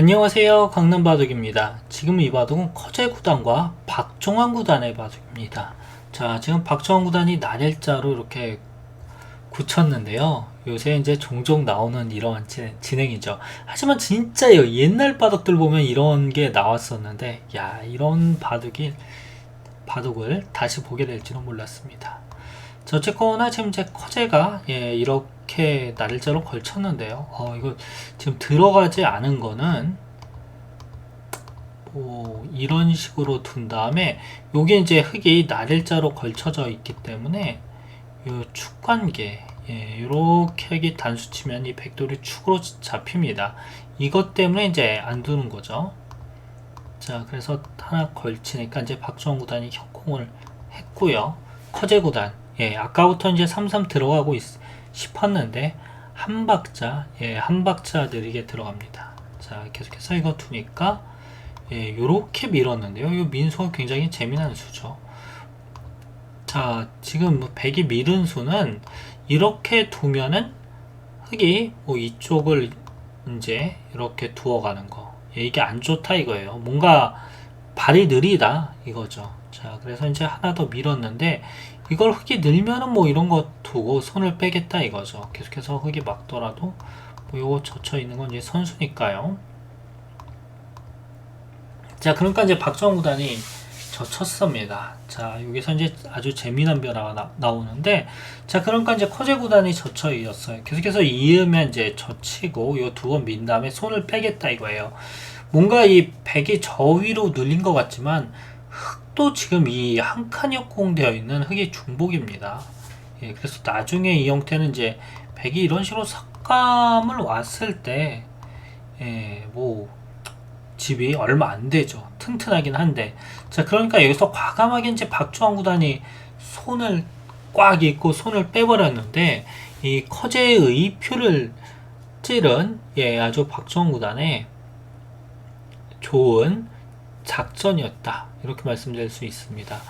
안녕하세요. 강남바둑입니다. 지금 이 바둑은 커제 구단과 박종환 구단의 바둑입니다. 자 지금 박종환 구단이 날일자로 이렇게 굳혔는데요. 요새 이제 종종 나오는 진- 진행이죠. 하지만 진짜 요 옛날 바둑들 보면 이런 게 나왔었는데 야 이런 바둑이 바둑을 다시 보게 될지는 몰랐습니다. 자, 어쨌거나 지금 제 커제가 예, 이렇게 날짜로 걸쳤는데요. 어, 이거 지금 들어가지 않은 거는 뭐 이런 식으로 둔 다음에 요게 이제 흙이 날일자로 걸쳐져 있기 때문에 요 축관계 예, 이렇게 흙이 단수 치면 이 백돌이 축으로 잡힙니다. 이것 때문에 이제 안 두는 거죠. 자, 그래서 하나 걸치니까 이제 박주원 구단이 협공을 했고요. 커제 구단, 예, 아까부터 이제 33 들어가고 있, 싶었는데 한 박자, 예, 한 박자 느리게 들어갑니다. 자, 계속해서 이거 두니까 예, 요렇게 밀었는데요. 이 민수가 굉장히 재미난 수죠. 자, 지금 뭐 백이 밀은 수는 이렇게 두면은 흙이 뭐 이쪽을 이제 이렇게 두어가는 거. 예, 이게 안 좋다 이거예요. 뭔가 발이 느리다 이거죠. 자, 그래서 이제 하나 더 밀었는데 이걸 흙이 늘면은 뭐 이런 거 두고 손을 빼겠다 이거죠. 계속해서 흙이 막더라도 뭐 요거 젖혀 있는 건 이제 선수니까요. 자, 그러니까 이제 박정우 구단이 젖혔습니다. 자, 여기서 이제 아주 재미난 변화가 나, 오는데 자, 그러니까 이제 커제 구단이 젖혀 이었어요. 계속해서 이으면 이제 젖히고 요 두 번 민 다음에 손을 빼겠다 이거예요. 뭔가 이 백이 저 위로 눌린 것 같지만 흙도 지금 이 한칸 역공되어 있는 흙이 중복입니다. 예, 그래서 나중에 이 형태는 이제 백이 이런 식으로 삭감을 왔을 때, 예, 뭐, 집이 얼마 안 되죠. 튼튼하긴 한데. 자, 그러니까 여기서 과감하게 이제 박주환 구단이 손을 꽉 입고 손을 빼버렸는데, 이 커제의 표를 찌른, 예, 아주 박주환 구단의 좋은 작전이었다. 이렇게 말씀드릴 수 있습니다.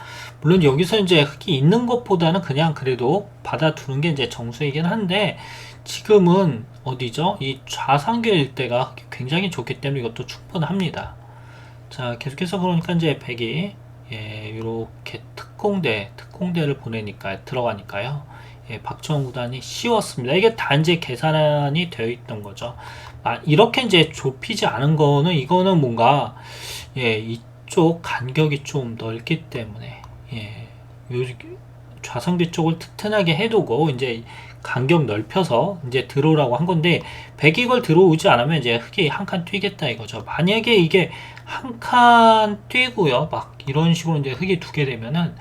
물론 여기서 이제 흙이 있는 것보다는 그냥 그래도 받아두는 게 이제 정수이긴 한데 지금은 어디죠? 이 좌상계 일대가 굉장히 좋기 때문에 이것도 충분합니다. 자, 계속해서 그러니까 이제 백이 예, 이렇게 특공대, 특공대를 보내니까 들어가니까요. 예, 박정원 구단이 쉬웠습니다. 이게 다 이제 계산이 되어 있던 거죠. 아, 이렇게 이제 좁히지 않은 거는 이거는 뭔가 예, 이 쪽 간격이 좀 넓기 때문에 예, 요 좌상대 쪽을 튼튼하게 해두고 이제 간격 넓혀서 이제 들어오라고 한 건데 백이 걸 들어오지 않으면 이제 흙이 한 칸 뛰겠다 이거죠. 만약에 이게 한 칸 뛰고요, 막 이런 식으로 이제 흙이 두게 되면은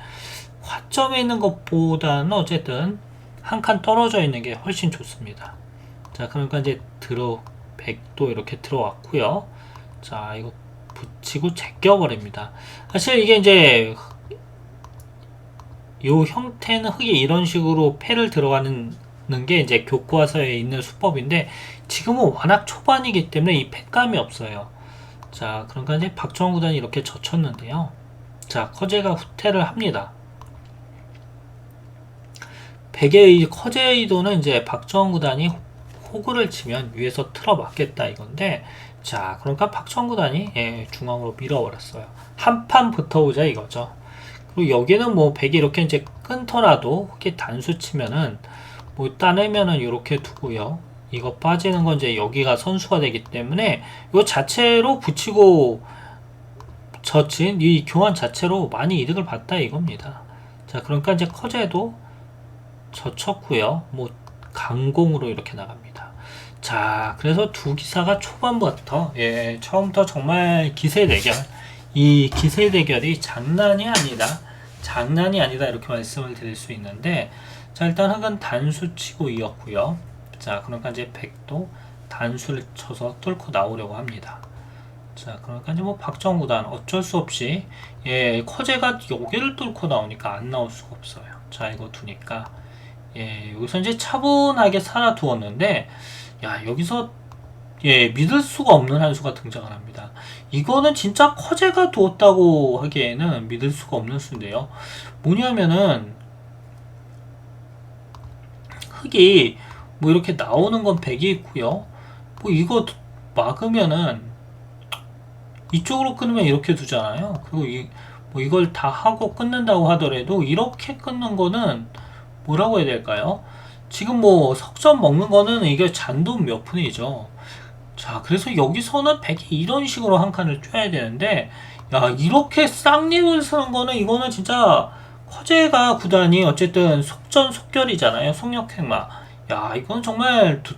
화점에 있는 것보다는 어쨌든 한 칸 떨어져 있는 게 훨씬 좋습니다. 자, 그러니까 이제 들어 백도 이렇게 들어왔고요. 자, 이거 붙이고 제껴버립니다. 사실 이게 이제 요 형태는 흙이 이런 식으로 패를 들어가는 게 이제 교과서에 있는 수법인데 지금은 워낙 초반이기 때문에 이 패감이 없어요. 자, 그러니까 이제 박정원 구단이 이렇게 젖혔는데요. 자, 커제가 후퇴를 합니다. 백의 커제의 의도는 이제 박정원 구단이 호구를 치면 위에서 틀어 맞겠다 이건데 자 그러니까 박정원 구단이 예, 중앙으로 밀어버렸어요. 한판 붙어오자 이거죠. 그리고 여기는 뭐 백이 이렇게 이제 끊더라도 이렇게 단수 치면은 뭐 따내면은 이렇게 두고요. 이거 빠지는 건 이제 여기가 선수가 되기 때문에 이 자체로 붙이고 젖힌 이 교환 자체로 많이 이득을 봤다 이겁니다. 자 그러니까 이제 커제도 젖혔고요. 뭐 강공으로 이렇게 나갑니다. 자, 그래서 두 기사가 초반부터 예, 처음부터 정말 기세 대결. 이 기세 대결이 장난이 아니다. 장난이 아니다 이렇게 말씀을 드릴 수 있는데 자, 일단 흑은 단수 치고 이었고요. 자, 그러니까 이제 백도 단수를 쳐서 뚫고 나오려고 합니다. 자, 그러니까 이제 뭐 박정구단 어쩔 수 없이 예, 커제가 여기를 뚫고 나오니까 안 나올 수가 없어요. 자, 이거 두니까 예, 여기서 이제 차분하게 살아두었는데, 야, 여기서, 예, 믿을 수가 없는 한 수가 등장을 합니다. 이거는 진짜 커제가 두었다고 하기에는 믿을 수가 없는 수인데요. 뭐냐면은, 흙이, 뭐 이렇게 나오는 건 100이 있고요. 뭐 이거 막으면은, 이쪽으로 끊으면 이렇게 두잖아요. 그리고 이, 뭐 이걸 다 하고 끊는다고 하더라도 이렇게 끊는 거는 뭐라고 해야 될까요? 지금 뭐 석점 먹는 거는 이게 잔돈 몇 푼이죠. 자, 그래서 여기서는 100이 이런 식으로 한 칸을 쪼야 되는데, 야, 이렇게 쌍립을 쓰는 거는 이거는 진짜 커제가 구단이 어쨌든 속전 속결이잖아요. 속력행마. 야, 이건 정말 두,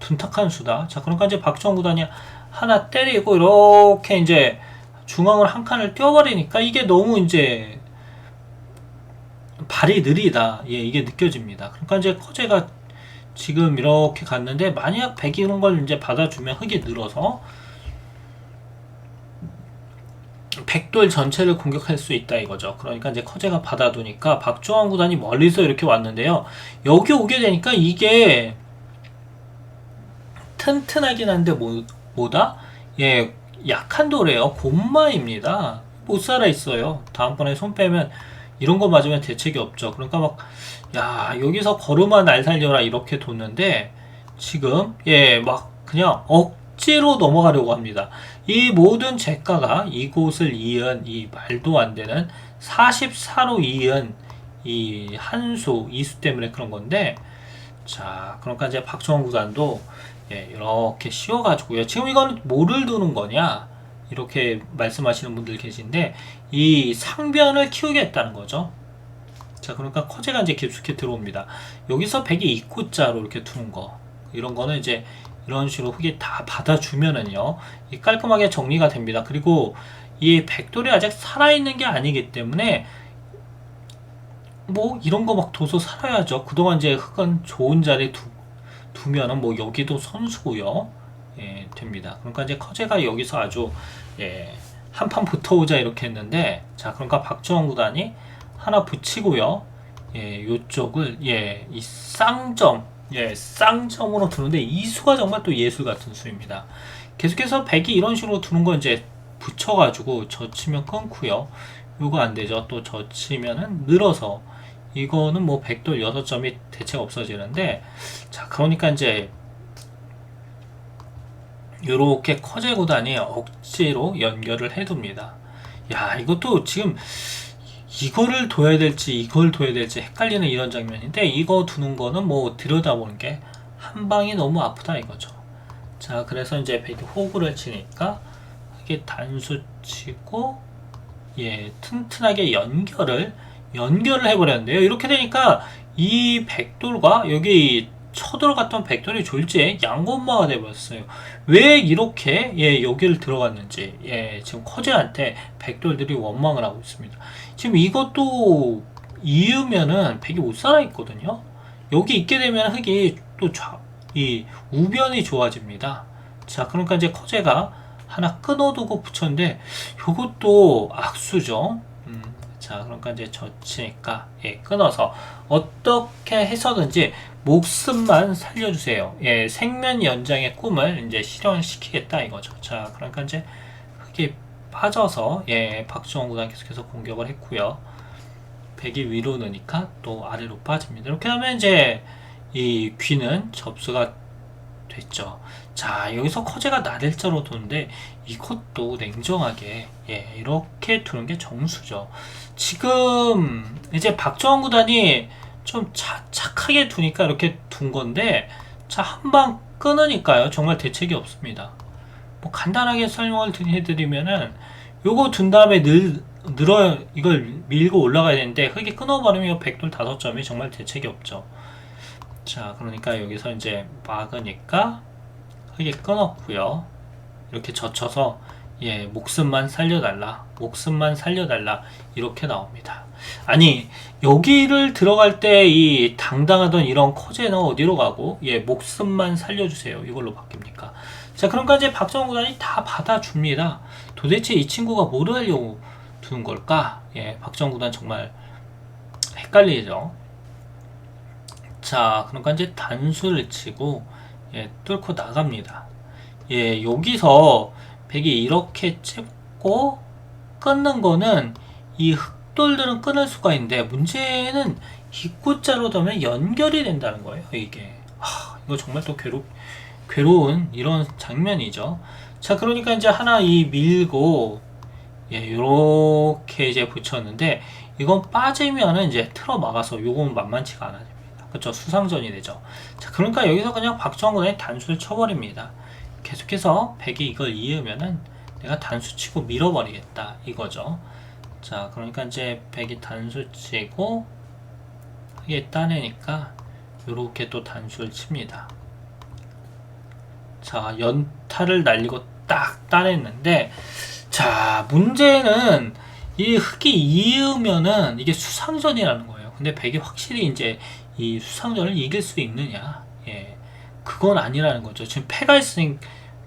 둔탁한 수다. 자, 그러니까 이제 박정 구단이 하나 때리고 이렇게 이제 중앙을 한 칸을 띄워버리니까 이게 너무 이제 발이 느리다. 예, 이게 느껴집니다. 그러니까 이제 커제가 지금 이렇게 갔는데 만약 100 이런 걸 이제 받아주면 흙이 늘어서 백돌 전체를 공격할 수 있다 이거죠. 그러니까 이제 커제가 받아두니까 박주원 구단이 멀리서 이렇게 왔는데요. 여기 오게 되니까 이게 튼튼하긴 한데 뭐, 뭐다? 예, 약한 돌이에요. 곰마입니다. 못 살아 있어요. 다음번에 손 빼면 이런 거 맞으면 대책이 없죠. 그러니까 막, 야, 여기서 걸음아 날 살려라 이렇게 뒀는데, 지금, 예, 막, 그냥 억지로 넘어가려고 합니다. 이 모든 재가가 이곳을 이은 이 말도 안 되는 44로 이은 이 한수, 이수 때문에 그런 건데, 자, 그러니까 이제 박주원 구단도 예, 이렇게 씌워가지고요. 지금 이거는 뭐를 두는 거냐? 이렇게 말씀하시는 분들 계신데, 이 상변을 키우겠다는 거죠. 자, 그러니까 커제가 이제 깊숙이 들어옵니다. 여기서 100이 입구자로 이렇게 두는 거. 이런 거는 이제 이런 식으로 흙이 다 받아주면은요, 이 깔끔하게 정리가 됩니다. 그리고 이 백돌이 아직 살아있는 게 아니기 때문에, 뭐 이런 거막 둬서 살아야죠. 그동안 이제 흙은 좋은 자리에 두, 두면은 뭐 여기도 선수고요. 예, 됩니다. 그러니까 이제 커제가 여기서 아주 예, 한판 붙어오자 이렇게 했는데 자, 그러니까 박주원 구단이 하나 붙이고요. 예, 요쪽을 예, 이 쌍점 예, 쌍점으로 두는데 이 수가 정말 또 예술 같은 수입니다. 계속해서 100이 이런 식으로 두는 거 이제 붙여가지고 젖히면 끊고요. 요거 안 되죠. 또 젖히면은 늘어서 이거는 뭐 백돌 6점이 대책 없어지는데 자 그러니까 이제 요렇게 커제 구단이 억지로 연결을 해둡니다. 야 이것도 지금 이거를 둬야 될지 이걸 둬야 될지 헷갈리는 이런 장면인데 이거 두는 거는 뭐 들여다보는 게 한 방이 너무 아프다 이거죠. 자 그래서 이제 백이 호구를 치니까 이게 단수 치고 예 튼튼하게 연결을 연결을 해버렸는데요. 이렇게 되니까 이 백돌과 여기 쳐들어갔던 백돌이 졸지에 양곤마가 돼버렸어요. 왜 이렇게 예 여기를 들어갔는지 예 지금 커제한테 백돌들이 원망을 하고 있습니다. 지금 이것도 이으면은 백이 못 살아 있거든요. 여기 있게 되면 흙이 또이 우변이 좋아집니다. 자 그러니까 이제 커제가 하나 끊어두고 붙였는데 이것도 악수죠. 음, 자 그러니까 이제 젖히니까 예, 끊어서 어떻게 해서든지 목숨만 살려주세요. 예, 생면 연장의 꿈을 이제 실현시키겠다 이거죠. 자 그러니까 이제 흙이 빠져서 예, 박주원 구단 계속해서 공격을 했고요. 백이 위로 느니까 또 아래로 빠집니다. 이렇게 하면 이제 이 귀는 접수가 됐죠. 자 여기서 커제가 나댈자로 두는데 이것도 냉정하게 예, 이렇게 두는 게 정수죠. 지금 이제 박정원 구단이 좀 차, 착하게 두니까 이렇게 둔 건데 자 한 방 끊으니까요 정말 대책이 없습니다. 뭐 간단하게 설명을 드- 해드리면은 요거 둔 다음에 늘 늘어 이걸 밀고 올라가야 되는데 흙이 끊어버리면 백돌 다섯 점이 정말 대책이 없죠. 자 그러니까 여기서 이제 막으니까 흙이 끊었고요. 이렇게 젖혀서 예 목숨만 살려달라 목숨만 살려달라 이렇게 나옵니다. 아니 여기를 들어갈 때 이 당당하던 이런 커제는 어디로 가고 예 목숨만 살려주세요 이걸로 바뀝니까? 자 그러니까 이제 박정우 구단이 다 받아줍니다. 도대체 이 친구가 뭐를 하려고 두는 걸까? 예 박정우 구단 정말 헷갈리죠. 자 그러니까 이제 단수를 치고 예 뚫고 나갑니다. 예 여기서 백이 이렇게 찍고 끊는 거는 이 흑돌들은 끊을 수가 있는데 문제는 입구자로 되면 연결이 된다는 거예요 이게 하, 이거 정말 또 괴롭 괴로운 이런 장면이죠. 자, 그러니까 이제 하나 이 밀고 예, 요렇게 이제 붙였는데 이건 빠지면은 이제 틀어 막아서 요건 만만치가 않아 됩니다. 그렇죠? 수상전이 되죠. 자, 그러니까 여기서 그냥 박정훈의 단수를 쳐버립니다. 계속해서 백이 이걸 이으면은 내가 단수 치고 밀어버리겠다 이거죠. 자, 그러니까 이제 백이 단수 치고 이게 따내니까 요렇게 또 단수를 칩니다. 자, 연타를 날리고 딱 따냈는데 자, 문제는 이 흙이 이으면은 이게 수상전이라는 거예요. 근데 백이 확실히 이제 이 수상전을 이길 수 있느냐? 예. 그건 아니라는 거죠. 지금 패가 있으니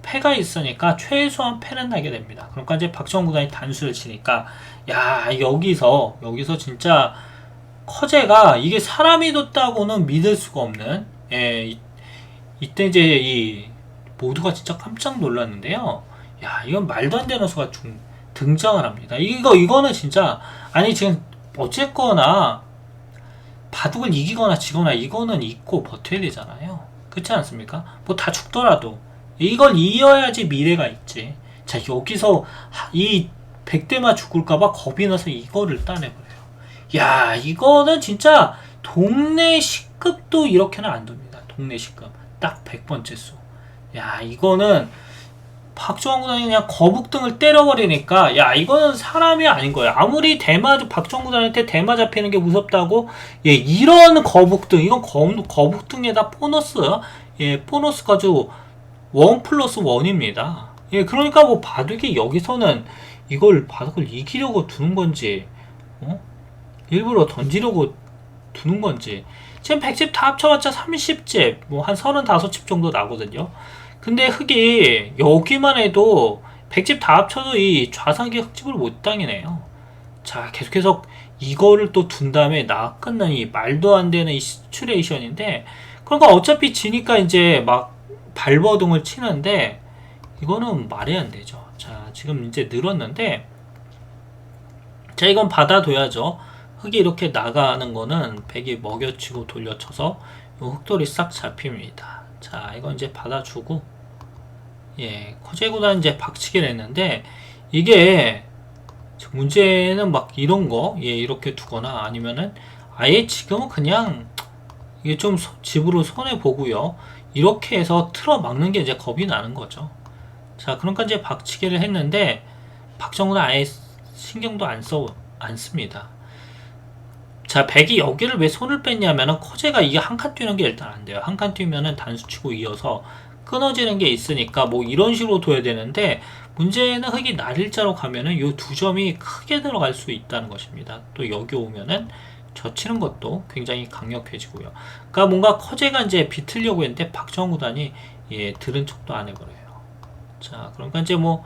패가 있으니까 최소한 패는 나게 됩니다. 그러니까 이제 박정훈 구단이 단수를 치니까 야, 여기서 여기서 진짜 커제가 이게 사람이 뒀다고는 믿을 수가 없는 예. 이, 이때 이제 이 모두가 진짜 깜짝 놀랐는데요. 야, 이건 말도 안 되는 수가 중, 등장을 합니다. 이거, 이거는 진짜, 아니, 지금, 어쨌거나, 바둑을 이기거나 지거나, 이거는 잊고 버텨야 되잖아요. 그렇지 않습니까? 뭐 다 죽더라도, 이걸 이어야지 미래가 있지. 자, 여기서, 하- 이, 백대마 죽을까봐 겁이 나서 이거를 따내버려요. 야, 이거는 진짜, 동네 시급도 이렇게는 안 됩니다. 동네 시급. 딱 100번째 수. 야, 이거는, 박정훈 구단이 그냥 거북등을 때려버리니까 야 이거는 사람이 아닌 거야. 아무리 대마 박정훈 구단한테 대마 잡히는 게 무섭다고 예 이런 거북등 이건 거, 거북등에다 보너스 예 보너스 가지고 원 플러스 원입니다. 예 그러니까 뭐 바둑이 여기서는 이걸 바둑을 이기려고 두는 건지 어? 일부러 던지려고 두는 건지. 지금 100집 다 합쳐봤자 30집 뭐 한 35집 정도 나거든요 근데 흙이 여기만 해도 100집 다 합쳐도 이 좌상기 흙집을 못 당이네요. 자, 계속해서 이거를 또 둔 다음에 나 끝난 이 말도 안 되는 이 시츄레이션인데, 그러니까 어차피 지니까 이제 막 발버둥을 치는데, 이거는 말이 안 되죠. 자, 지금 이제 늘었는데, 자, 이건 받아둬야죠. 흙이 이렇게 나가는 거는 백이 먹여치고 돌려쳐서 이 흙돌이 싹 잡힙니다. 자, 이건 이제 받아주고, 예, 커제구단 이제 박치기를 했는데, 이게, 문제는 막 이런 거, 예, 이렇게 두거나 아니면은, 아예 지금은 그냥, 이게 좀 소- 집으로 손해 보고요. 이렇게 해서 틀어 막는 게 이제 겁이 나는 거죠. 자, 그러니까 이제 박치기를 했는데, 박정우는 아예 신경도 안 써, 안 씁니다. 자, 백이 여기를 왜 손을 뺐냐면은 커제가 이게 한 칸 뛰는 게 일단 안 돼요. 한 칸 뛰면은 단수 치고 이어서 끊어지는 게 있으니까 뭐 이런 식으로 둬야 되는데 문제는 흙이 날일자로 가면은 요두 점이 크게 들어갈 수 있다는 것입니다. 또 여기 오면은 젖히는 것도 굉장히 강력해지고요. 그러니까 뭔가 커제가 이제 비틀려고 했는데 박정우 구단이 예, 들은 척도 안 해버려요. 자, 그러니까 이제 뭐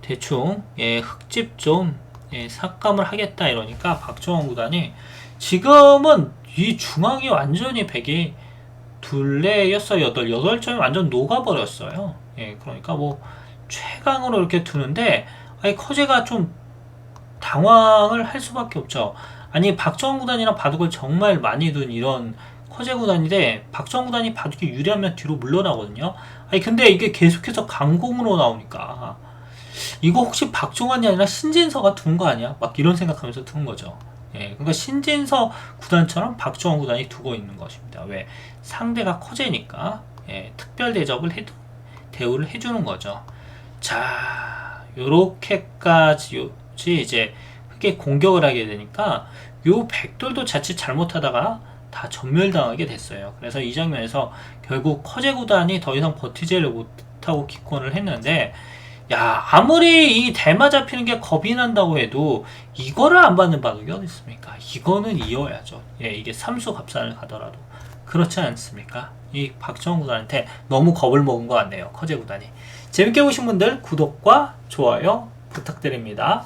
대충 예, 흙집 좀 예, 삭감을 하겠다 이러니까 박정원 구단이 지금은 이 중앙이 완전히 백이 둘레였어 여덟 여덟 점이 완전 녹아버렸어요. 예, 그러니까 뭐 최강으로 이렇게 두는데 아니 커제가 좀 당황을 할 수밖에 없죠. 아니 박정원 구단이랑 바둑을 정말 많이 둔 이런 커제 구단인데 박정원 구단이 바둑이 유리하면 뒤로 물러나거든요. 아니 근데 이게 계속해서 강공으로 나오니까 이거 혹시 박종환이 아니라 신진서가 둔 거 아니야? 막 이런 생각하면서 둔 거죠. 예, 그러니까 신진서 구단처럼 박종환 구단이 두고 있는 것입니다. 왜? 상대가 커제니까 예, 특별 대접을 해 대우를 해주는 거죠. 자, 요렇게까지 이제 흑게 공격을 하게 되니까 요 백돌도 자칫 잘못하다가 다 전멸당하게 됐어요. 그래서 이 장면에서 결국 커제 구단이 더 이상 버티지를 못하고 기권을 했는데 야 아무리 이 대마 잡히는 게 겁이 난다고 해도 이거를 안 받는 바둑이 어디 있습니까? 이거는 이어야죠. 예, 이게 삼수 갑산을 가더라도 그렇지 않습니까? 이 박정훈 구단한테 너무 겁을 먹은 것 같네요. 커제 구단이 재밌게 보신 분들 구독과 좋아요 부탁드립니다.